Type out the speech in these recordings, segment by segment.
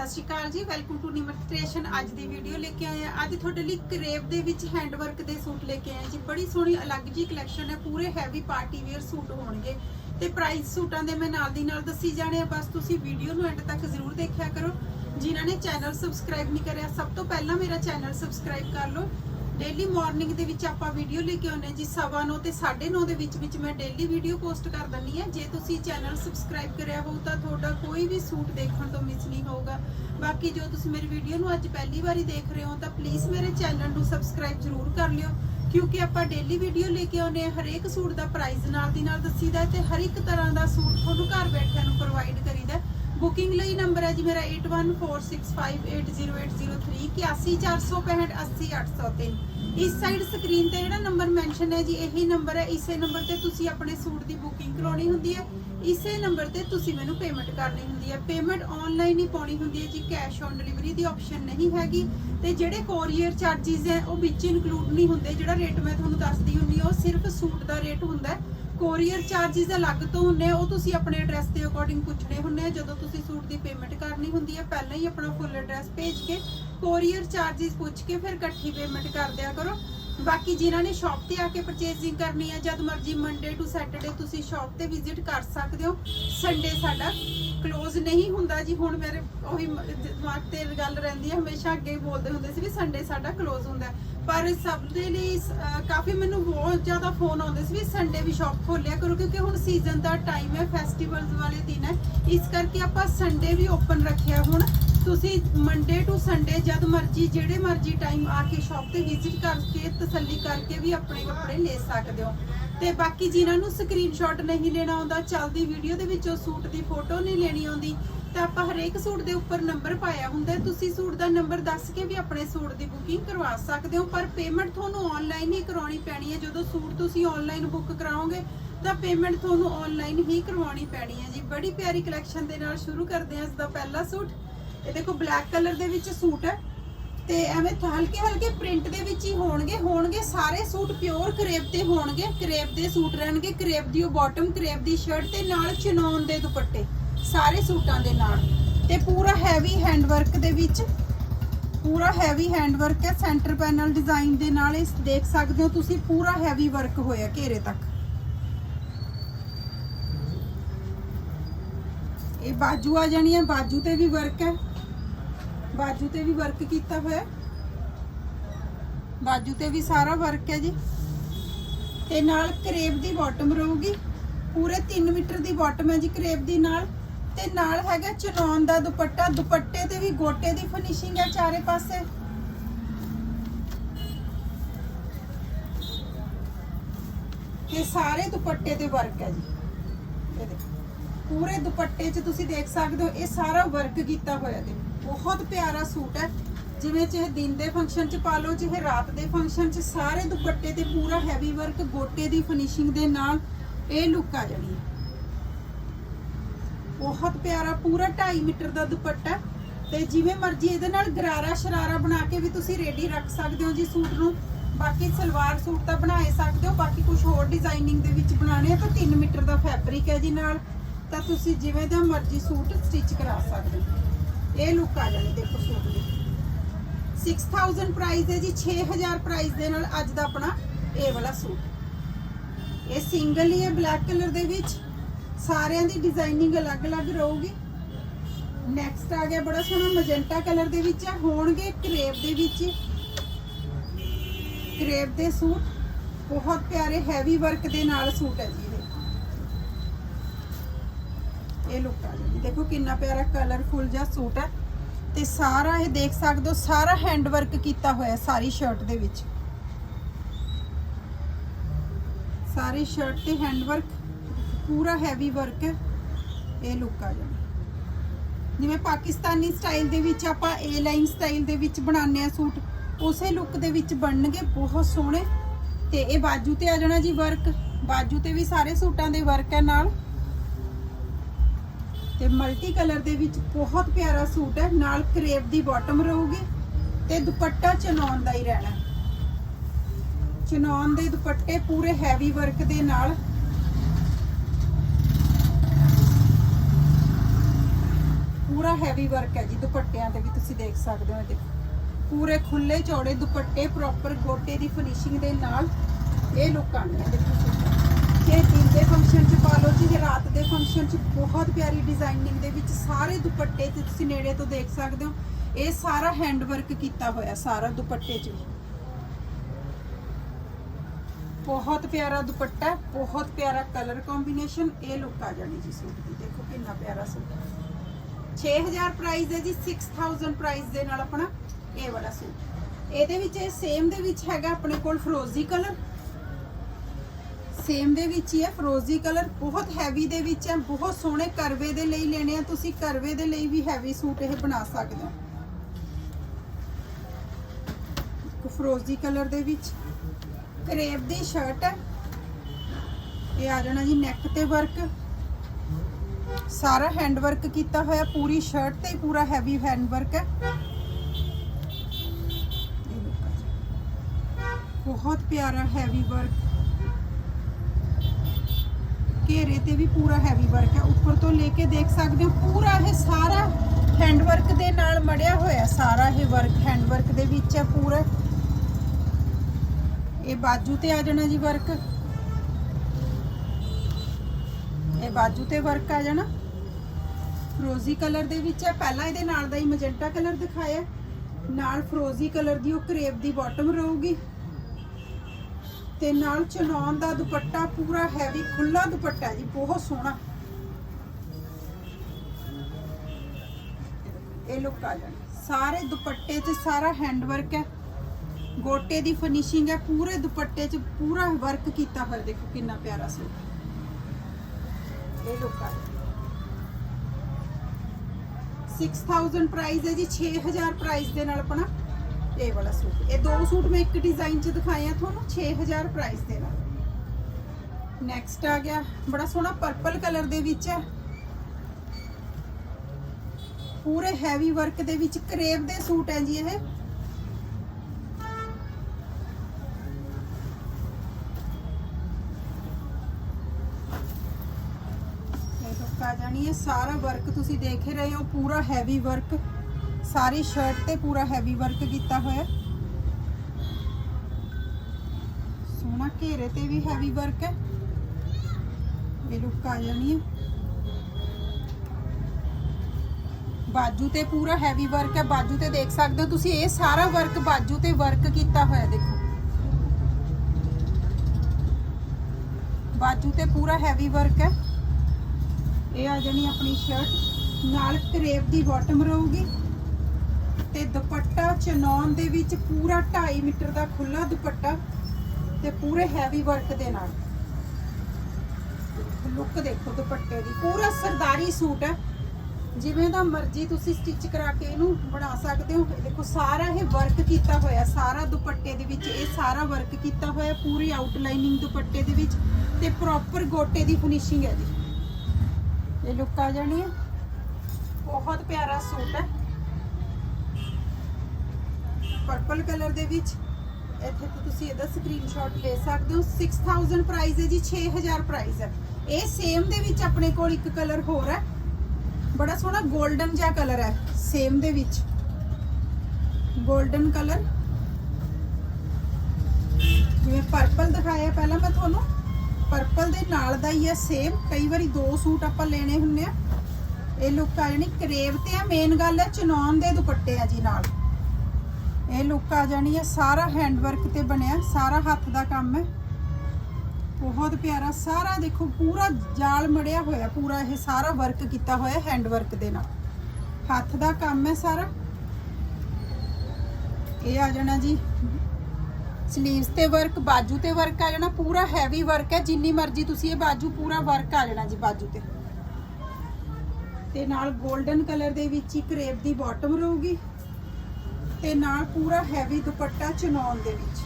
ਸਤਿ ਸ਼੍ਰੀ ਅਕਾਲ ਜੀ welcome to ਨਿਮਰ ਕ੍ਰੀਏਸ਼ਨ ਅੱਜ ਦੀ ਵੀਡੀਓ ਲੈ ਕੇ ਆਏ ਆ ਅੱਜ ਤੁਹਾਡੇ ਲਈ ਕਰੇਪ ਦੇ ਵਿੱਚ ਹੈਂਡ ਵਰਕ ਦੇ ਸੂਟ ਲੈ ਕੇ ਆਏ ਜੀ। ਬੜੀ ਸੋਹਣੀ ਅਲੱਗ ਜੀ ਕਲੈਕਸ਼ਨ ਹੈ। ਪੂਰੇ ਹੈਵੀ ਪਾਰਟੀ ਵੇਅਰ ਸੂਟ ਹੋਣਗੇ। ਤੇ ਪ੍ਰਾਈਸ ਸੂਟਾਂ ਦੇ ਮੈਂ ਨਾਲ ਦੀ ਨਾਲ ਦੱਸੀ ਜਾਣੇ ਆ। ਬਸ ਤੁਸੀਂ ਵੀਡੀਓ ਨੂੰ ਐਂਡ ਤੱਕ ਜ਼ਰੂਰ ਦੇਖਿਆ ਕਰੋ। ਜਿਨ੍ਹਾਂ ਨੇ ਚੈਨਲ ਸਬਸਕ੍ਰਾਈਬ ਨਹੀਂ ਕਰਿਆ, ਸਭ ਤੋਂ ਪਹਿਲਾਂ ਮੇਰਾ ਚੈਨਲ ਸਬਸਕ੍ਰਾਈਬ ਕਰ ਲਓ। ਡੇਲੀ ਮਾਰਨਿੰਗ ਦੇ ਵਿੱਚ ਆਪਾਂ ਵੀਡੀਓ ਲੈ ਕੇ ਆਉਂਦੇ ਹਾਂ ਜੀ, ਸਵਾ ਨੌ ਤੇ 9:30 ਦੇ ਵਿੱਚ ਵਿੱਚ ਮੈਂ ਡੇਲੀ ਵੀਡੀਓ ਪੋਸਟ ਕਰ ਦਿੰਦੀ ਹਾਂ। ਜੇ ਤੁਸੀਂ ਚੈਨਲ ਸਬਸਕ੍ਰਾਈਬ ਕਰਿਆ ਹੋਊ ਤਾਂ ਤੁਹਾਡਾ ਕੋਈ ਵੀ ਸੂਟ ਦੇਖਣ ਤੋਂ ਮਿਸ ਨਹੀਂ ਹੋਊਗਾ। ਬਾਕੀ ਜੋ ਤੁਸੀਂ ਮੇਰੀ ਵੀਡੀਓ ਨੂੰ ਅੱਜ ਪਹਿਲੀ ਵਾਰੀ ਦੇਖ ਰਹੇ ਹੋ ਤਾਂ ਪਲੀਜ਼ ਮੇਰੇ ਚੈਨਲ ਨੂੰ ਸਬਸਕ੍ਰਾਈਬ ਜ਼ਰੂਰ ਕਰ ਲਿਓ। ਕਿਉਂਕਿ ਆਪਾਂ ਡੇਲੀ ਵੀਡੀਓ ਲੈ ਕੇ ਆਉਂਦੇ ਹਾਂ, ਹਰੇਕ ਸੂਟ ਦਾ ਪ੍ਰਾਈਸ ਨਾਲ ਦੀ ਨਾਲ ਦੱਸੀਦਾ ਹੈ ਤੇ ਹਰ ਇੱਕ ਤਰ੍ਹਾਂ ਦਾ ਸੂਟ ਤੁਹਾਨੂੰ ਘਰ ਬੈਠਿਆਂ ਨੂੰ ਪ੍ਰੋਵਾਈਡ ਕਰੀਦਾ। ਬੁਕਿੰਗ ਲਈ ਨੰਬਰ ਹੈ ਜੀ ਮੇਰਾ 8146580803 8146580803 ਇਸ ਸਾਈਡ ਸਕਰੀਨ ਤੇ ਜਿਹੜਾ ਨੰਬਰ ਮੈਂਸ਼ਨ ਹੈ ਜੀ, ਇਹੀ ਨੰਬਰ ਹੈ। ਇਸੇ ਨੰਬਰ ਤੇ ਤੁਸੀਂ ਆਪਣੇ ਸੂਟ ਦੀ ਬੁਕਿੰਗ ਕਰਾਉਣੀ ਹੁੰਦੀ ਹੈ। ਇਸੇ ਨੰਬਰ ਤੇ ਤੁਸੀਂ ਮੈਨੂੰ ਪੇਮੈਂਟ ਕਰਨੀ ਹੁੰਦੀ ਹੈ। ਪੇਮੈਂਟ ਆਨਲਾਈਨ ਹੀ ਪਾਉਣੀ ਹੁੰਦੀ ਹੈ ਜੀ ਕੈਸ਼ ਔਨ ਡਿਲੀਵਰੀ ਦੀ ਆਪਸ਼ਨ ਨਹੀਂ ਹੈਗੀ। ਤੇ ਜਿਹੜੇ ਕੋਰੀਅਰ ਚਾਰजेस ਹੈ, ਉਹ ਵਿੱਚ ਇਨਕਲੂਡ ਨਹੀਂ ਹੁੰਦੇ। ਜਿਹੜਾ ਰੇਟ ਮੈਂ ਤੁਹਾਨੂੰ ਦੱਸਦੀ ਹੁੰਦੀ ਉਹ ਸਿਰਫ ਸੂਟ ਦਾ ਰੇਟ ਹੁੰਦਾ ਕੋਰੀਅਰ ਚਾਰजेस ਅਲੱਗ ਤੋਂ ਹੁੰਦੇ ਉਹ ਤੁਸੀਂ ਆਪਣੇ ਐਡਰੈਸ ਦੇ ਅਕੋਰਡਿੰਗ ਪੁੱਛਣੇ ਹੁੰਦੇ ਆ। ਜਦੋਂ ਤੁਸੀਂ ਸੂਟ ਦੀ ਪੇਮੈਂਟ ਕਰਨੀ ਹੁੰਦੀ ਹੈ, ਪਹਿਲਾਂ ਹੀ ਆਪਣਾ ਫੁੱਲ ਐਡਰੈਸ ਭੇਜ ਕੇ ਕੋਰੀਅਰ ਚਾਰजेस ਪੁੱਛ ਕੇ ਫਿਰ ਇਕੱਠੀ ਪੇਮੈਂਟ ਕਰ ਦਿਆ ਕਰੋ। ਬਾਕੀ ਜਿਨ੍ਹਾਂ ਨੇ ਸ਼ਾਪ ਤੇ ਆ ਕੇ ਪਰਚੇਸਿੰਗ ਕਰਨੀ ਹੈ ਜਦ ਮਰਜ਼ੀ ਮੰਡੇ ਟੂ ਸੈਟਰਡੇ ਤੁਸੀਂ ਸ਼ਾਪ ਤੇ ਵਿਜ਼ਿਟ ਕਰ ਸਕਦੇ ਹੋ। ਸੰਡੇ ਸਾਡਾ ਕਲੋਜ਼ ਨਹੀਂ ਹੁੰਦਾ ਜੀ, ਹੁਣ ਮੇਰੇ ਉਹੀ ਦਿਮਾਗ ਤੇ ਗੱਲ ਰਹਿੰਦੀ ਹੈ ਹਮੇਸ਼ਾ ਅੱਗੇ ਬੋਲਦੇ ਹੁੰਦੇ ਸੀ ਵੀ ਸੰਡੇ ਸਾਡਾ ਕਲੋਜ਼ ਹੁੰਦਾ ਪਰ ਸਭ ਦੇ ਲਈ ਕਾਫੀ ਮੈਨੂੰ ਬਹੁਤ ਜ਼ਿਆਦਾ ਫੋਨ ਆਉਂਦੇ ਸੀ ਵੀ ਸੰਡੇ ਵੀ ਸ਼ਾਪ ਖੋਲਿਆ ਕਰੋ, ਕਿਉਂਕਿ ਹੁਣ ਸੀਜ਼ਨ ਦਾ ਟਾਈਮ ਹੈ ਫੈਸਟੀਵਲਸ ਵਾਲੇ ਦਿਨ ਹੈ। ਇਸ ਕਰਕੇ ਆਪਾਂ ਸੰਡੇ ਵੀ ਓਪਨ ਰੱਖਿਆ ਹੁਣ। ਤੁਸੀਂ ਮੰਡੇ ਟੂ ਸੰਡੇ ਜਦ ਮਰਜ਼ੀ, ਜਿਹੜੇ ਮਰਜ਼ੀ ਟਾਈਮ ਆ ਕੇ ਸ਼ਾਪ ਤੇ ਵਿਜ਼ਿਟ ਕਰਕੇ, ਤਸੱਲੀ ਕਰਕੇ ਵੀ ਆਪਣੇ ਕੱਪੜੇ ਲੈ ਸਕਦੇ ਹੋ। ਤੇ ਬਾਕੀ ਜਿਨ੍ਹਾਂ ਨੂੰ ਸਕਰੀਨਸ਼ਾਟ ਨਹੀਂ ਲੈਣਾ ਆਉਂਦਾ, ਚੱਲਦੀ ਵੀਡੀਓ ਦੇ ਵਿੱਚੋਂ ਸੂਟ ਦੀ ਫੋਟੋ ਨਹੀਂ ਲੈਣੀ ਆਉਂਦੀ। ਤਾਂ ਆਪਾਂ ਹਰੇਕ ਸੂਟ ਦੇ ਉੱਪਰ ਨੰਬਰ ਪਾਇਆ ਹੁੰਦਾ ਤੁਸੀਂ ਸੂਟ ਦਾ ਨੰਬਰ ਦੱਸ ਕੇ ਵੀ ਆਪਣੇ ਸੂਟ ਦੀ ਬੁਕਿੰਗ ਕਰਵਾ ਸਕਦੇ ਹੋ। ਪਰ ਪੇਮੈਂਟ ਤੁਹਾਨੂੰ ਆਨਲਾਈਨ ਹੀ ਕਰਾਉਣੀ ਪੈਣੀ ਹੈ। ਜਦੋਂ ਸੂਟ ਤੁਸੀਂ ਆਨਲਾਈਨ ਬੁੱਕ ਕਰਾਓਗੇ, ਤਾਂ ਪੇਮੈਂਟ ਤੁਹਾਨੂੰ ਆਨਲਾਈਨ ਹੀ ਕਰਵਾਉਣੀ ਪੈਣੀ ਹੈ ਜੀ। ਬੜੀ ਪਿਆਰੀ ਕਲੈਕਸ਼ਨ ਦੇ ਨਾਲ ਸ਼ੁਰੂ ਕਰਦੇ ਹਾਂ। ਇਸ ਦਾ ਪਹਿਲਾ ਸੂਟ ਇਹ ਦੇਖੋ ਬਲੈਕ ਕਲਰ ਦੇ ਵਿੱਚ ਸੂਟ ਹੈ। ਤੇ ਐਵੇਂ ਹਲਕੇ ਹਲਕੇ ਪ੍ਰਿੰਟ ਦੇ ਵਿੱਚ ਹੀ ਹੋਣਗੇ। ਹੋਣਗੇ ਸਾਰੇ ਸੂਟ ਪਿਓਰ ਕਰੇਪ ਤੇ ਹੋਣਗੇ। ਕਰੇਪ ਦੇ ਸੂਟ ਰਹਿਣਗੇ। ਕਰੇਪ ਦੀ ਉਹ ਬਾਟਮ ਕਰੇਪ ਦੀ ਸ਼ਰਟ ਤੇ ਨਾਲ ਚਨੌਨ ਦੇ ਦੁਪੱਟੇ। ਸਾਰੇ ਸੂਟਾਂ ਦੇ ਨਾਲ। ਤੇ ਪੂਰਾ ਹੈਵੀ ਹੈਂਡ ਵਰਕ ਦੇ ਵਿੱਚ। ਪੂਰਾ ਹੈਵੀ ਹੈਂਡ ਵਰਕ ਹੈ। ਸੈਂਟਰ ਪੈਨਲ ਡਿਜ਼ਾਈਨ ਦੇ ਨਾਲ ਇਸ ਦੇਖ ਸਕਦੇ ਹੋ ਤੁਸੀਂ, ਪੂਰਾ ਹੈਵੀ ਵਰਕ ਹੋਇਆ ਘੇਰੇ ਤੱਕ। ਇਹ ਬਾਜੂ ਆ ਜਾਣੀ ਹੈ। ਬਾਜੂ ਤੇ ਵੀ ਵਰਕ ਹੈ। ਬਾਜੂ ਤੇ ਵੀ ਵਰਕ ਕੀਤਾ ਹੋਇਆ। ਬਾਜੂ ਤੇ ਵੀ ਸਾਰਾ ਵਰਕ ਹੈ ਜੀ। ਤੇ ਨਾਲ ਕਰੇਪ ਦੀ ਬਾਟਮ ਰਹੂਗੀ। ਪੂਰੇ 3 ਮੀਟਰ ਦੀ ਬਾਟਮ ਹੈ ਜੀ ਕਰੇਪ ਦੀ ਨਾਲ। ਤੇ ਨਾਲ ਹੈਗਾ ਚਨੌਨ ਦਾ ਦੁਪੱਟਾ। ਦੁਪੱਟੇ ਤੇ ਵੀ ਗੋਟੇ ਦੀ ਫਿਨਿਸ਼ਿੰਗ ਹੈ ਚਾਰੇ ਪਾਸੇ। ਇਹ ਸਾਰੇ ਦੁਪੱਟੇ ਤੇ ਵਰਕ ਹੈ ਜੀ। ਇਹ ਦੇਖੋ। ਪੂਰੇ ਦੁਪੱਟੇ 'ਚ ਤੁਸੀਂ ਦੇਖ ਸਕਦੇ ਹੋ, ਇਹ ਸਾਰਾ ਵਰਕ ਕੀਤਾ ਹੋਇਆ ਤੇ ਬਹੁਤ ਪਿਆਰਾ ਸੂਟ ਹੈ। ਜਿਵੇਂ ਚਾਹੇ ਦਿਨ ਦੇ ਫੰਕਸ਼ਨ 'ਚ ਪਾ ਲਓ, ਚਾਹੇ ਰਾਤ ਦੇ ਫੰਕਸ਼ਨ 'ਚ, ਸਾਰੇ ਦੁਪੱਟੇ ਤੇ ਪੂਰਾ ਹੈਵੀ ਵਰਕ ਗੋਟੇ ਦੀ ਫਿਨਿਸ਼ਿੰਗ ਦੇ ਨਾਲ ਇਹ ਲੁੱਕ ਆ ਜਾਣੀ ਹੈ। ਬਹੁਤ ਪਿਆਰਾ, ਪੂਰਾ 2.5 ਮੀਟਰ ਦਾ ਦੁਪੱਟਾ ਤੇ ਜਿਵੇਂ ਮਰਜ਼ੀ ਇਹਦੇ ਨਾਲ ਗਰਾਰਾ ਸ਼ਰਾਰਾ ਬਣਾ ਕੇ ਵੀ ਤੁਸੀਂ ਰੈਡੀ ਰੱਖ ਸਕਦੇ ਹੋ ਜੀ ਸੂਟ ਨੂੰ। ਬਾਕੀ ਸਲਵਾਰ ਸੂਟ ਤਾਂ ਬਣਾਏ ਸਕਦੇ ਹੋ, ਬਾਕੀ ਕੁਝ ਹੋਰ ਡਿਜ਼ਾਈਨਿੰਗ ਦੇ ਵਿੱਚ ਬਣਾਣੇ ਆ ਤਾਂ 3 ਮੀਟਰ ਦਾ ਫੈਬਰਿਕ ਹੈ ਜੀ ਨਾਲ। ਤਾਂ ਤੁਸੀਂ ਜਿਵੇਂ ਦਾ ਮਰਜ਼ੀ ਸੂਟ ਸਟਿਚ ਕਰਾ ਸਕਦੇ ਹੋ। ਇਹ ਲੁੱਕ ਆ ਜਾਣੀ ਦੇਖੋ ਸੂਟ ਦੀ। 6000 ਪ੍ਰਾਈਸ ਹੈ ਜੀ 6000 ਪ੍ਰਾਈਸ ਦੇ ਨਾਲ ਅੱਜ ਦਾ ਆਪਣਾ ਇਹ ਵਾਲਾ ਸੂਟ। ਇਹ ਸਿੰਗਲ ਹੀ ਹੈ ਬਲੈਕ ਕਲਰ ਦੇ ਵਿੱਚ। ਸਾਰਿਆਂ ਦੀ ਡਿਜ਼ਾਈਨਿੰਗ ਅਲੱਗ-ਅਲੱਗ ਰਹੂਗੀ। ਨੈਕਸਟ ਆ ਗਿਆ ਬੜਾ ਸੋਹਣਾ ਮੈਜੈਂਟਾ ਕਲਰ ਦੇ ਵਿੱਚ ਹੈ। ਹੋਣਗੇ ਕਰੇਪ ਦੇ ਵਿੱਚ ਕਰੇਪ ਦੇ ਸੂਟ। ਬਹੁਤ ਪਿਆਰੇ ਹੈਵੀ ਵਰਕ ਦੇ ਨਾਲ ਸੂਟ ਹੈ ਜੀ ਇਹ ਲੁੱਕ ਆ। ਜੀ ਦੇਖੋ ਕਿੰਨਾ ਪਿਆਰਾ ਕਲਰਫੁਲ ਜਿਹਾ ਸੂਟ ਹੈ। ਤੇ ਸਾਰਾ ਇਹ ਦੇਖ ਸਕਦੇ ਹੋ, ਸਾਰਾ ਹੈਂਡ ਵਰਕ ਕੀਤਾ ਹੋਇਆ ਸਾਰੀ ਸ਼ਰਟ ਦੇ ਵਿੱਚ। ਸਾਰੀ ਸ਼ਰਟ ਤੇ ਹੈਂਡ ਵਰਕ ਪੂਰਾ ਹੈਵੀ ਵਰਕ ਹੈ। ਇਹ ਲੁੱਕ ਆ ਜਾਣੀ ਜਿਵੇਂ ਪਾਕਿਸਤਾਨੀ ਸਟਾਈਲ ਦੇ ਵਿੱਚ ਆਪਾਂ ਏ ਲਾਈਨ ਸਟਾਈਲ ਦੇ ਵਿੱਚ ਬਣਾਉਂਦੇ ਆ ਸੂਟ, ਉਸੇ ਲੁੱਕ ਦੇ ਵਿੱਚ ਬਣਨਗੇ, ਬਹੁਤ ਸੋਹਣੇ। ਤੇ ਇਹ ਬਾਜੂ ਤੇ ਆ ਜਾਣਾ ਜੀ ਵਰਕ ਬਾਜੂ ਤੇ ਵੀ ਸਾਰੇ ਸੂਟਾਂ ਦੇ ਵਰਕ ਹੈ ਨਾਲ। ਤੇ ਮਲਟੀ ਕਲਰ ਦੇ ਵਿੱਚ ਬਹੁਤ ਪਿਆਰਾ ਸੂਟ ਹੈ। ਨਾਲ ਕਰੇਪ ਦੀ ਬਾਟਮ ਰਹੂਗੀ ਤੇ ਦੁਪੱਟਾ ਚਨੌਨ ਦਾ ਹੀ ਰਹਿਣਾ। ਚਨੌਨ ਦੇ ਦੁਪੱਟੇ ਪੂਰੇ ਹੈਵੀ ਵਰਕ ਦੇ ਨਾਲ। ਪੂਰਾ ਹੈਵੀ ਵਰਕ ਹੈ ਜੀ ਦੁਪੱਟਿਆਂ ਤੇ ਵੀ ਤੁਸੀਂ ਦੇਖ ਸਕਦੇ ਹੋ ਇਹਦੇ ਪੂਰੇ ਖੁੱਲੇ ਚੌੜੇ ਦੁਪੱਟੇ ਪ੍ਰੋਪਰ ਗੋਟੇ ਦੀ ਫਿਨਿਸ਼ਿੰਗ ਦੇ ਨਾਲ ਇਹ ਲੁੱਕ ਆਣੀ ਹੈ। ਦੇਖੋ ਤੁਸੀਂ। ਦਿਨ ਦੇ ਫੰਕਸ਼ਨ 'ਚ ਪਾ ਲਓ ਜੀ ਜੇ ਰਾਤ ਦੇ ਫੰਕਸ਼ਨ 'ਚ ਬਹੁਤ ਪਿਆਰੀ ਡਿਜ਼ਾਈਨਿੰਗ ਦੇ ਵਿੱਚ ਸਾਰੇ ਦੁਪੱਟੇ ਤੇ ਤੁਸੀਂ ਨੇੜੇ ਤੋਂ ਦੇਖ ਸਕਦੇ ਹੋ। ਇਹ ਸਾਰਾ ਹੈਂਡ ਵਰਕ ਕੀਤਾ ਹੋਇਆ, ਸਾਰਾ ਦੁਪੱਟੇ 'ਚ ਵੀ। ਬਹੁਤ ਪਿਆਰਾ ਦੁਪੱਟਾ, ਬਹੁਤ ਪਿਆਰਾ ਕਲਰ ਕੰਬੀਨੇਸ਼ਨ ਇਹ ਲੁੱਕ ਆ ਜਾਣੀ ਜੀ ਸੂਟ ਦੀ। ਦੇਖੋ ਕਿੰਨਾ ਪਿਆਰਾ ਸੂਟ 6000 ਪ੍ਰਾਈਸ ਹੈ ਜੀ 6000 ਪ੍ਰਾਈਸ ਦੇ ਨਾਲ ਆਪਣਾ ਇਹ ਵਾਲਾ ਸੂਟ। ਇਹਦੇ ਵਿੱਚ ਇਹ ਸੇਮ ਦੇ ਵਿੱਚ ਹੈਗਾ ਆਪਣੇ ਕੋਲ ਫਰੋਜ਼ੀ ਕਲਰ ਸੇਮ ਦੇ ਵਿੱਚ ਹੀ ਹੈ, ਫਰੋਜ਼ੀ ਕਲਰ ਬਹੁਤ ਹੈਵੀ ਦੇ ਵਿੱਚ ਹੈ, ਬਹੁਤ ਸੋਹਣੇ ਕਰਵੇ ਦੇ ਲਈ ਲੈਣੇ ਆ, ਤੁਸੀਂ ਕਰਵੇ ਦੇ ਲਈ ਵੀ ਹੈਵੀ ਸੂਟ ਇਹ ਬਣਾ ਸਕਦੇ ਹੋ। ਫਰੋਜ਼ੀ ਕਲਰ ਦੇ ਵਿੱਚ ਕਰੇਪ ਦੀ ਸ਼ਰਟ ਹੈ, ਇਹ ਆ ਜਾਣਾ ਜੀ ਨੈਕ ਤੇ ਵਰਕ ਸਾਰਾ ਹੈਂਡ ਵਰਕ ਕੀਤਾ ਹੋਇਆ, ਪੂਰੀ ਸ਼ਰਟ ਤੇ ਪੂਰਾ ਹੈਵੀ ਹੈਂਡ ਵਰਕ ਹੈ। ਬਹੁਤ ਪਿਆਰਾ ਹੈਵੀ ਵਰਕ ਘੇਰੇ ਤੇ ਵੀ ਪੂਰਾ ਹੈਵੀ ਵਰਕ ਹੈ। ਉੱਪਰ ਤੋਂ ਲੈ ਕੇ ਦੇਖ ਸਕਦੇ ਹੋ, ਪੂਰਾ ਇਹ ਸਾਰਾ ਹੈਂਡ ਵਰਕ ਦੇ ਨਾਲ ਮੜਿਆ ਹੋਇਆ, ਸਾਰਾ ਇਹ ਵਰਕ ਹੈਂਡ ਵਰਕ ਦੇ ਵਿੱਚ ਹੈ ਪੂਰਾ। ਇਹ ਬਾਜੂ ਤੇ ਆ ਜਾਣਾ ਜੀ ਵਰਕ ਇਹ ਬਾਜੂ ਤੇ ਵਰਕ ਆ ਜਾਣਾ। ਫਰੋਜ਼ੀ ਕਲਰ ਦੇ ਵਿੱਚ ਹੈ। ਪਹਿਲਾਂ ਇਹਦੇ ਨਾਲ ਦਾ ਹੀ ਮੈਜੈਂਟਾ ਕਲਰ ਦਿਖਾਇਆ। ਨਾਲ ਫਰੋਜ਼ੀ ਕਲਰ ਦੀ ਉਹ ਕਰੇਪ ਦੀ ਬਾਟਮ ਰਹੂਗੀ। ਤੇ ਨਾਲ ਚਨੌਨ ਦਾ ਦੁਪੱਟਾ ਪੂਰਾ ਹੈਵੀ ਖੁੱਲਾ ਦੁਪੱਟਾ ਜੀ, ਬਹੁਤ ਸੋਹਣਾ। ਇਹ ਲੁੱਕ ਆ ਜਾਣਾ। ਸਾਰੇ ਦੁਪੱਟੇ 'ਚ ਸਾਰਾ ਹੈਂਡ ਵਰਕ ਹੈ। ਗੋਟੇ ਦੀ ਫਿਨਿਸ਼ਿੰਗ ਹੈ, ਪੂਰੇ ਦੁਪੱਟੇ 'ਚ ਪੂਰਾ ਵਰਕ ਕੀਤਾ ਹੋਇਆ, ਦੇਖੋ ਕਿੰਨਾ ਪਿਆਰਾ ਸੂਟ ਇਹ ਲੁੱਕ ਆ 6000 ਪ੍ਰਾਈਸ ਹੈ ਜੀ 6000 ਪ੍ਰਾਈਸ ਦੇ ਨਾਲ ਆਪਣਾ। ਇਹ ਵਾਲਾ ਸੂਟ। ਇਹ ਦੋ ਸੂਟ ਮੈਂ ਇੱਕ ਡਿਜ਼ਾਈਨ 'ਚ ਦਿਖਾਏ ਤੁਹਾਨੂੰ 6000 ਪ੍ਰਾਈਸ ਦੇ ਨਾਲ। ਨੈਕਸਟ ਆ ਗਿਆ, ਬੜਾ ਸੋਹਣਾ ਪਰਪਲ ਕਲਰ ਦੇ ਵਿੱਚ ਹੈ। ਪੂਰੇ ਹੈਵੀ ਵਰਕ ਦੇ ਵਿੱਚ ਕਰੇਪ ਦੇ ਸੂਟ ਹੈ ਜੀ ਇਹ। ਆ ਜਾਣੀ ਹੈ, ਸਾਰਾ ਵਰਕ ਤੁਸੀਂ ਦੇਖ ਰਹੇ ਹੋ, ਪੂਰਾ ਹੈਵੀ ਵਰਕ ਸਾਰੀ ਸ਼ਰਟ ਤੇ ਪੂਰਾ ਹੈਵੀ ਵਰਕ ਕੀਤਾ ਹੋਇਆ। ਸੋਹਣਾ ਘੇਰੇ ਤੇ ਵੀ ਹੈਵੀ ਵਰਕ ਹੈ। ਇਹ ਲੁੱਕ ਆ ਜਾਣੀ ਹੈ। ਬਾਜੂ ਤੇ ਪੂਰਾ ਹੈਵੀ ਵਰਕ ਹੈ। ਬਾਜੂ ਤੇ ਦੇਖ ਸਕਦੇ ਹੋ ਤੁਸੀਂ, ਇਹ ਸਾਰਾ ਵਰਕ ਬਾਜੂ ਤੇ ਵਰਕ ਕੀਤਾ ਹੋਇਆ ਦੇਖੋ। ਬਾਜੂ ਤੇ ਪੂਰਾ ਹੈਵੀ ਵਰਕ ਹੈ। ਇਹ ਆ ਜਾਣੀ ਆਪਣੀ ਸ਼ਰਟ ਨਾਲ ਕਰੇਪ ਦੀ ਬਾਟਮ ਰਹੂਗੀ। ਤੇ ਦੁਪੱਟਾ ਚਨੌਨ ਦੇ ਵਿੱਚ ਪੂਰਾ 2.5 ਮੀਟਰ ਦਾ ਖੁੱਲਾ ਦੁਪੱਟਾ ਤੇ ਪੂਰੇ ਹੈਵੀ ਵਰਕ ਦੇ ਨਾਲ। ਲੁੱਕ ਦੇਖੋ ਦੁਪੱਟੇ ਦੀ। ਪੂਰਾ ਸਰਦਾਰੀ ਸੂਟ ਹੈ। ਜਿਵੇਂ ਦਾ ਮਰਜ਼ੀ ਤੁਸੀਂ ਸਟਿਚ ਕਰਾ ਕੇ ਇਹਨੂੰ ਬਣਾ ਸਕਦੇ ਹੋ। ਦੇਖੋ ਸਾਰਾ ਇਹ ਵਰਕ ਕੀਤਾ ਹੋਇਆ, ਸਾਰਾ ਦੁਪੱਟੇ ਦੇ ਵਿੱਚ, ਇਹ ਸਾਰਾ ਵਰਕ ਕੀਤਾ ਹੋਇਆ, ਪੂਰੀ ਆਊਟਲਾਈਨਿੰਗ ਦੁਪੱਟੇ ਦੇ ਵਿੱਚ ਤੇ ਪ੍ਰੋਪਰ ਗੋਟੇ ਦੀ ਫਿਨਿਸ਼ਿੰਗ ਹੈ ਜੀ। ਇਹ ਲੁੱਕ ਆ ਜਾਣੀ ਹੈ। ਬਹੁਤ ਪਿਆਰਾ ਸੂਟ ਹੈ। ਪਰਪਲ ਕਲਰ ਦੇ ਵਿੱਚ। ਇੱਥੇ ਤੋਂ ਤੁਸੀਂ ਇਹਦਾ ਸਕਰੀਨਸ਼ਾਟ ਲੈ ਸਕਦੇ ਹੋ। 6000 ਪ੍ਰਾਈਸ ਹੈ ਜੀ 6000 ਪ੍ਰਾਈਸ ਹੈ। ਇਹ ਸੇਮ ਦੇ ਵਿੱਚ ਆਪਣੇ ਕੋਲ ਇੱਕ ਕਲਰ ਹੋਰ ਹੈ। ਬੜਾ ਸੋਹਣਾ 골ਡਨ ਜਿਹਾ ਕਲਰ ਹੈ ਸੇਮ ਦੇ ਵਿੱਚ। 골ਡਨ ਕਲਰ ਜਿਵੇਂ ਪਰਪਲ ਦਿਖਾਇਆ ਪਹਿਲਾਂ ਮੈਂ ਤੁਹਾਨੂੰ ਪਰਪਲ ਦੇ ਨਾਲ ਦਾ ਹੀ ਹੈ ਸੇਮ ਕਈ ਵਾਰੀ ਦੋ ਸੂਟ ਆਪਾਂ ਲੈਣੇ ਹੁੰਦੇ ਆ। ਇਹ ਲੁੱਕ ਆ ਜਾਣੀ ਕਰੇਵ ਤੇ ਆ। ਮੇਨ ਗੱਲ ਹੈ ਚਨੌਨ ਦੇ ਦੁਪੱਟੇ ਆ ਜੀ ਨਾਲ। ਇਹ ਲੁੱਕ ਆ ਜਾਣੀ ਹੈ ਸਾਰਾ ਹੈਂਡਵਰਕ ਤੇ ਬਣਿਆ, ਸਾਰਾ ਹੱਥ ਦਾ ਕੰਮ ਹੈ। ਬਹੁਤ ਪਿਆਰਾ, ਸਾਰਾ ਦੇਖੋ, ਪੂਰਾ ਜਾਲ ਮੜਿਆ ਹੋਇਆ, ਪੂਰਾ ਇਹ ਸਾਰਾ ਵਰਕ ਕੀਤਾ ਹੋਇਆ ਹੈਂਡਵਰਕ ਦੇ ਨਾਲ। ਹੱਥ ਦਾ ਕੰਮ ਹੈ ਸਾਰਾ। ਇਹ ਆ ਜਾਣਾ ਜੀ। ਸਲੀਵਸ ਤੇ ਵਰਕ ਬਾਜੂ ਤੇ ਵਰਕ ਆ ਜਾਣਾ, ਪੂਰਾ ਹੈਵੀ ਵਰਕ ਹੈ, ਜਿੰਨੀ ਮਰਜ਼ੀ ਤੁਸੀਂ ਇਹ ਬਾਜੂ, ਪੂਰਾ ਵਰਕ ਆ ਜਾਣਾ ਜੀ ਬਾਜੂ ਤੇ। ਤੇ ਨਾਲ 골ਡਨ ਕਲਰ ਦੇ ਵਿੱਚ ਹੀ ਕਰੇਪ ਦੀ ਬਾਟਮ ਰਹੂਗੀ। ਤੇ ਨਾਲ ਪੂਰਾ ਹੈਵੀ ਦੁਪੱਟਾ ਚਨੌਨ ਦੇ ਵਿੱਚ।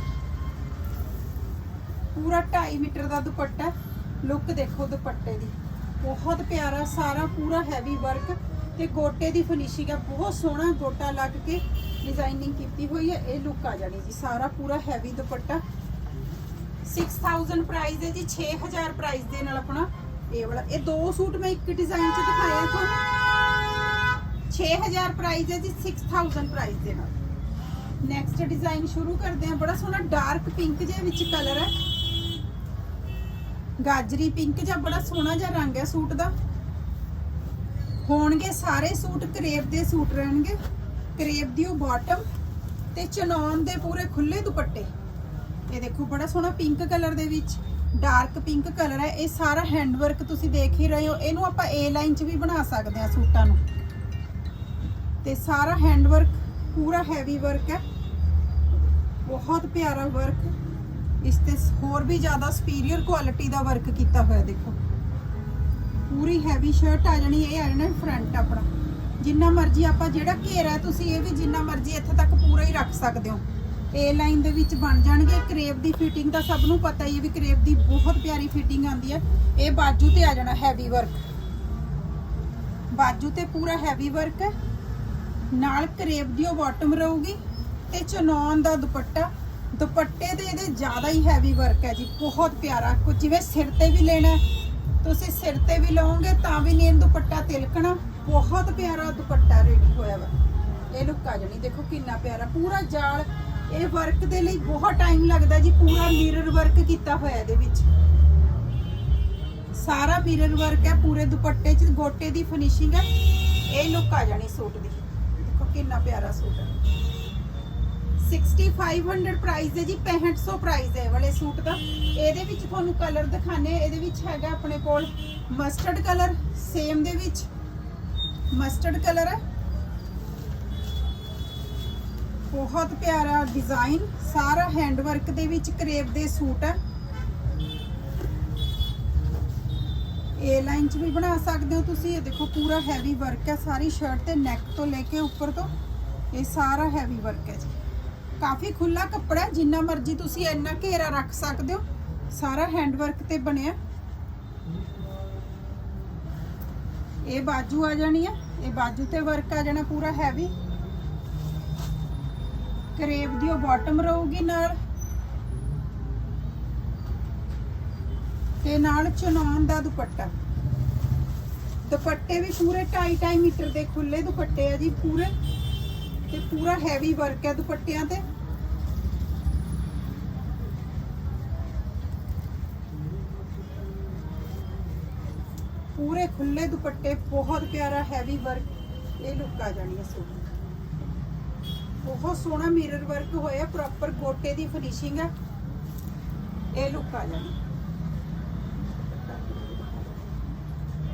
ਪੂਰਾ 2.5 ਮੀਟਰ ਦਾ ਦੁਪੱਟਾ ਲੁੱਕ ਦੇਖੋ ਦੁਪੱਟੇ ਦੀ। ਬਹੁਤ ਪਿਆਰਾ, ਸਾਰਾ ਪੂਰਾ ਹੈਵੀ ਵਰਕ ਤੇ ਗੋਟੇ ਦੀ ਫਿਨਿਸ਼ਿੰਗ ਹੈ ਬਹੁਤ ਸੋਹਣਾ ਗੋਟਾ ਲੱਗ ਕੇ ਡਿਜ਼ਾਈਨਿੰਗ ਕੀਤੀ ਹੋਈ ਹੈ ਇਹ ਲੁੱਕ ਆ ਜਾਣੀ ਜੀ, ਸਾਰਾ ਪੂਰਾ ਹੈਵੀ ਦੁਪੱਟਾ। 6000 ਪ੍ਰਾਈਸ ਹੈ ਜੀ 6000 ਪ੍ਰਾਈਸ ਦੇ ਨਾਲ ਆਪਣਾ ਇਹ ਵਾਲਾ। ਇਹ ਦੋ ਸੂਟ ਮੈਂ ਇੱਕ ਡਿਜ਼ਾਈਨ 'ਚ ਦਿਖਾਇਆ ਤੁਹਾਨੂੰ। 6000 ਪ੍ਰਾਈਸ ਹੈ ਜੀ 6000 ਪ੍ਰਾਈਸ ਦੇ ਨਾਲ। ਨੈਕਸਟ ਡਿਜ਼ਾਈਨ ਸ਼ੁਰੂ ਕਰਦੇ ਹਾਂ। ਬੜਾ ਸੋਹਣਾ ਡਾਰਕ ਪਿੰਕ ਜੇ ਵਿੱਚ ਕਲਰ ਹੈ। ਗਾਜਰੀ ਪਿੰਕ ਜਿਹਾ ਬੜਾ ਸੋਹਣਾ ਜਿਹਾ ਰੰਗ ਹੈ ਸੂਟ ਦਾ। ਹੋਣਗੇ ਸਾਰੇ ਸੂਟ, ਕਰੇਪ ਦੇ ਸੂਟ ਰਹਿਣਗੇ। ਕਰੇਪ ਦੀ ਉਹ ਬਾਟਮ ਤੇ ਚਨੌਨ ਦੇ ਪੂਰੇ ਖੁੱਲੇ ਦੁਪੱਟੇ। ਇਹ ਦੇਖੋ, ਬੜਾ ਸੋਹਣਾ ਪਿੰਕ ਕਲਰ ਦੇ ਵਿੱਚ ਡਾਰਕ ਪਿੰਕ ਕਲਰ ਹੈ। ਇਹ ਸਾਰਾ ਹੈਂਡ ਵਰਕ ਤੁਸੀਂ ਦੇਖ ਹੀ ਰਹੇ ਹੋ। ਇਹਨੂੰ ਆਪਾਂ ਏ ਲਾਈਨ 'ਚ ਵੀ ਬਣਾ ਸਕਦੇ ਹਾਂ ਸੂਟਾਂ ਨੂੰ। ਤੇ ਸਾਰਾ ਹੈਂਡ ਵਰਕ ਪੂਰਾ ਹੈਵੀ ਵਰਕ ਹੈ। ਬਹੁਤ ਪਿਆਰਾ ਵਰਕ ਇਸ ਤੇ ਹੋਰ ਵੀ ਜ਼ਿਆਦਾ ਸੁਪੀਰੀਅਰ ਕੁਆਲਿਟੀ ਦਾ ਵਰਕ ਕੀਤਾ ਹੋਇਆ ਦੇਖੋ। ਪੂਰੀ ਹੈਵੀ ਸ਼ਰਟ ਆ ਜਾਣੀ, ਇਹ ਆ ਜਾਣਾ ਫਰੰਟ ਆਪਣਾ। ਜਿੰਨਾ ਮਰਜ਼ੀ ਆਪਾਂ ਜਿਹੜਾ ਘੇਰਾ ਤੁਸੀਂ ਇਹ ਵੀ ਜਿੰਨਾ ਮਰਜ਼ੀ ਇੱਥੇ ਤੱਕ ਪੂਰਾ ਹੀ ਰੱਖ ਸਕਦੇ ਹੋ। ਏ ਲਾਈਨ ਦੇ ਵਿੱਚ ਬਣ ਜਾਣਗੇ। ਕਰੇਪ ਦੀ ਫਿਟਿੰਗ ਤਾਂ ਸਭ ਨੂੰ ਪਤਾ ਹੀ ਹੈ ਵੀ ਕਰੇਪ ਦੀ ਬਹੁਤ ਪਿਆਰੀ ਫਿਟਿੰਗ ਆਉਂਦੀ ਹੈ। ਇਹ ਬਾਜੂ ਤੇ ਆ ਜਾਣਾ ਹੈਵੀ ਵਰਕ ਬਾਜੂ ਤੇ ਪੂਰਾ ਹੈਵੀ ਵਰਕ ਹੈ। ਨਾਲ ਕਰੇਪ ਦੀ ਉਹ ਬਾਟਮ ਰਹੂਗੀ। ਤੇ ਚਨੌਨ ਦਾ ਦੁਪੱਟਾ। ਦੁਪੱਟੇ ਤੇ ਇਹਦੇ ਜ਼ਿਆਦਾ ਹੀ ਹੈਵੀ ਵਰਕ ਹੈ ਜੀ, ਬਹੁਤ ਪਿਆਰਾ। ਕੁਝ ਜਿਵੇਂ ਸਿਰ ਤੇ ਵੀ ਲੈਣਾ ਤੁਸੀਂ ਸਿਰ ਤੇ ਵੀ ਲਓਗੇ ਤਾਂ ਵੀ ਨਹੀਂ ਦੁਪੱਟਾ ਤਿਲਕਣਾ। ਬਹੁਤ ਪਿਆਰਾ ਦੁਪੱਟਾ ਰੈਡੀ ਹੋਇਆ ਵਾ। ਇਹ ਲੁੱਕ ਆ ਜਾਣੀ, ਦੇਖੋ ਕਿੰਨਾ ਪਿਆਰਾ। ਪੂਰਾ ਜਾਲ, ਇਹ ਵਰਕ ਦੇ ਲਈ ਬਹੁਤ ਟਾਈਮ ਲੱਗਦਾ ਜੀ, ਪੂਰਾ ਮਿਰਰ ਵਰਕ ਕੀਤਾ ਹੋਇਆ ਇਹਦੇ ਵਿੱਚ। ਸਾਰਾ ਮਿਰਰ ਵਰਕ ਹੈ, ਪੂਰੇ ਦੁਪੱਟੇ 'ਚ, ਗੋਟੇ ਦੀ ਫਿਨਿਸ਼ਿੰਗ ਹੈ। ਇਹ ਲੁੱਕ ਆ ਜਾਣੀ ਸੂਟ ਦੀ। ਦੇਖੋ ਕਿੰਨਾ ਪਿਆਰਾ ਸੂਟ ਹੈ। 6500 ਪ੍ਰਾਈਸ ਹੈ ਜੀ 6500 ਪ੍ਰਾਈਸ ਹੈ ਵਾਲੇ ਸੂਟ ਦਾ। ਇਹਦੇ ਵਿੱਚ ਤੁਹਾਨੂੰ ਕਲਰ ਦਿਖਾਣੇ ਇਹਦੇ ਵਿੱਚ ਹੈਗਾ ਆਪਣੇ ਕੋਲ ਮਸਟਰਡ ਕਲਰ ਸੇਮ ਦੇ ਵਿੱਚ ਮਸਟਰਡ ਕਲਰ ਹੈ। ਬਹੁਤ ਪਿਆਰਾ ਡਿਜ਼ਾਈਨ ਸਾਰਾ ਹੈਂਡ ਵਰਕ ਦੇ ਵਿੱਚ ਕਰੇਪ ਦੇ ਸੂਟ ਹੈ। ਏ ਲਾਈਨ ਚ ਵੀ ਬਣਾ ਸਕਦੇ ਹੋ ਤੁਸੀਂ। ਇਹ ਦੇਖੋ, ਪੂਰਾ ਹੈਵੀ ਵਰਕ ਹੈ। ਸਾਰੀ ਸ਼ਰਟ ਤੇ ਨੈਕ ਤੋਂ ਲੈ ਕੇ ਉੱਪਰ ਤੋਂ। ਇਹ ਸਾਰਾ ਹੈਵੀ ਵਰਕ ਹੈ ਜੀ। ਕਾਫੀ ਖੁੱਲਾ ਕੱਪੜਾ ਜਿੰਨਾ ਮਰਜ਼ੀ ਤੁਸੀਂ ਇੰਨਾ ਘੇਰਾ ਰੱਖ ਸਕਦੇ ਹੋ। ਸਾਰਾ ਹੈਂਡ ਵਰਕ ਤੇ ਬਣਿਆ। ਇਹ ਬਾਜੂ ਆ ਜਾਣੀ ਹੈ, ਇਹ ਬਾਜੂ ਤੇ ਵਰਕ ਆ ਜਾਣਾ ਪੂਰਾ ਹੈਵੀ ਕਰੇਪ ਦੀ ਉਹ ਬਾਟਮ ਰਹੂਗੀ ਨਾਲ। ਤੇ ਨਾਲ ਚਨੌਨ ਦਾ ਦੁਪੱਟਾ। ਦੁਪੱਟੇ ਵੀ ਪੂਰੇ 2.5 ਮੀਟਰ ਦੇ ਖੁੱਲੇ ਦੁਪੱਟੇ ਆ ਜੀ, ਪੂਰੇ। ਤੇ ਪੂਰਾ ਹੈਵੀ ਵਰਕ ਹੈ ਦੁਪੱਟਿਆਂ ਤੇ। ਪੂਰੇ ਖੁੱਲੇ ਦੁਪੱਟੇ, ਬਹੁਤ ਪਿਆਰਾ ਹੈਵੀ ਵਰਕ ਇਹ ਲੁੱਕ ਆ ਜਾਣੀ ਹੈ ਸੂਟ ਬਹੁਤ ਸੋਹਣਾ ਮਿਰਰ ਵਰਕ ਹੋਇਆ ਪ੍ਰੋਪਰ ਗੋਟੇ ਦੀ ਫਿਨਿਸ਼ਿੰਗ ਹੈ। ਇਹ ਲੁੱਕ ਆ ਜਾਣੀ।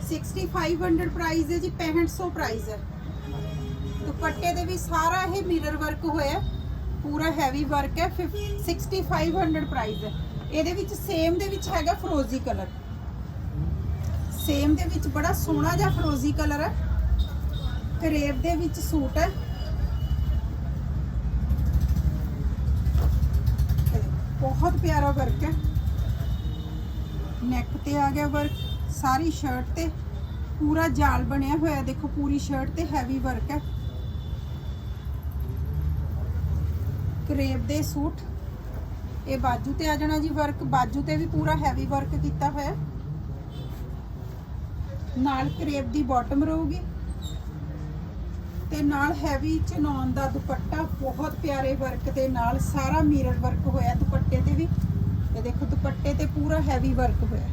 6500 ਪ੍ਰਾਈਸ ਹੈ ਜੀ 6500 ਪ੍ਰਾਈਸ ਹੈ। ਦੁਪੱਟੇ ਦੇ ਵੀ ਸਾਰਾ ਇਹ ਮਿਰਰ ਵਰਕ ਹੋਇਆ ਪੂਰਾ ਹੈਵੀ ਵਰਕ ਹੈ। 6500 ਪ੍ਰਾਈਸ ਹੈ। ਇਹਦੇ ਵਿੱਚ ਸੇਮ ਦੇ ਵਿੱਚ ਹੈਗਾ ਫਰੋਜ਼ੀ ਕਲਰ ਸੇਮ ਦੇ ਵਿੱਚ ਬੜਾ ਸੋਹਣਾ ਜਿਹਾ ਫਰੋਜ਼ੀ ਕਲਰ ਹੈ। ਕਰੇਪ ਦੇ ਵਿੱਚ ਸੂਟ ਹੈ। ਬਹੁਤ ਪਿਆਰਾ ਵਰਕ ਹੈ। ਨੈਕ ਤੇ ਆ ਗਿਆ ਵਰਕ ਸਾਰੀ ਸ਼ਰਟ ਤੇ। ਪੂਰਾ ਜਾਲ ਬਣਿਆ ਹੋਇਆ ਦੇਖੋ, ਪੂਰੀ ਸ਼ਰਟ ਤੇ ਹੈਵੀ ਵਰਕ ਹੈ। ਕਰੇਪ ਦੇ ਸੂਟ। ਇਹ ਬਾਜੂ ਤੇ ਆ ਜਾਣਾ ਜੀ ਵਰਕ ਬਾਜੂ ਤੇ ਵੀ ਪੂਰਾ ਹੈਵੀ ਵਰਕ ਕੀਤਾ ਹੋਇਆ। ਨਾਲ ਕਰੇਪ ਦੀ ਬਾਟਮ ਰਹੂਗੀ। ਤੇ ਨਾਲ ਹੈਵੀ ਚਨੌਨ ਦਾ ਦੁਪੱਟਾ ਬਹੁਤ ਪਿਆਰੇ ਵਰਕ ਦੇ ਨਾਲ ਸਾਰਾ ਮਿਰਰ ਵਰਕ ਹੋਇਆ ਦੁਪੱਟੇ ਤੇ ਵੀ। ਇਹ ਦੇਖੋ ਦੁਪੱਟੇ ਤੇ ਪੂਰਾ ਹੈਵੀ ਵਰਕ ਹੋਇਆ।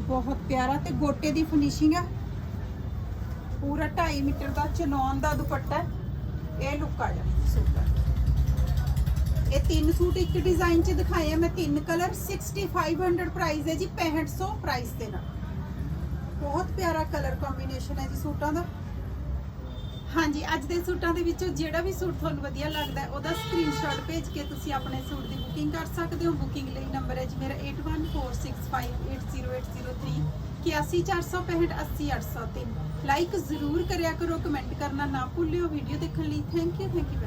ਬਹੁਤ ਪਿਆਰਾ ਤੇ ਗੋਟੇ ਦੀ ਫਿਨਿਸ਼ਿੰਗ ਹੈ ਪੂਰਾ 2.5 ਮੀਟਰ ਦਾ ਚਨੌਨ ਦਾ ਦੁਪੱਟਾ। ਇਹ ਲੁੱਕ ਆ ਜਾਣੀ ਸੂਟ ਦਾ ਇਹ ਤਿੰਨ ਸੂਟ ਇੱਕ ਡਿਜ਼ਾਈਨ 'ਚ ਦਿਖਾਏ ਆ। ਮੈਂ ਤਿੰਨ ਕਲਰ 6500 ਪ੍ਰਾਈਸ ਹੈ ਜੀ 6500 ਪ੍ਰਾਈਸ ਦੇ ਨਾਲ। ਬਹੁਤ ਪਿਆਰਾ ਕਲਰ ਕੰਬੀਨੇਸ਼ਨ ਹੈ ਜੀ ਸੂਟਾਂ ਦਾ। ਹਾਂਜੀ, ਅੱਜ ਦੇ ਸੂਟਾਂ ਦੇ ਵਿੱਚੋਂ ਜਿਹੜਾ ਵੀ ਸੂਟ ਤੁਹਾਨੂੰ ਵਧੀਆ ਲੱਗਦਾ ਉਹਦਾ ਸਕਰੀਨਸ਼ਾਟ ਭੇਜ ਕੇ ਤੁਸੀਂ ਆਪਣੇ ਸੂਟ ਦੀ ਬੁਕਿੰਗ ਕਰ ਸਕਦੇ ਹੋ। ਬੁਕਿੰਗ ਲਈ ਨੰਬਰ ਹੈ ਜੀ ਮੇਰਾ 8146580803 8146580803 ਲਾਈਕ ਜ਼ਰੂਰ ਕਰਿਆ ਕਰੋ ਕਮੈਂਟ ਕਰਨਾ ਨਾ ਭੁੱਲਿਓ। ਵੀਡੀਓ ਦੇਖਣ ਲਈ ਥੈਂਕ ਯੂ ਥੈਂਕ ਯੂ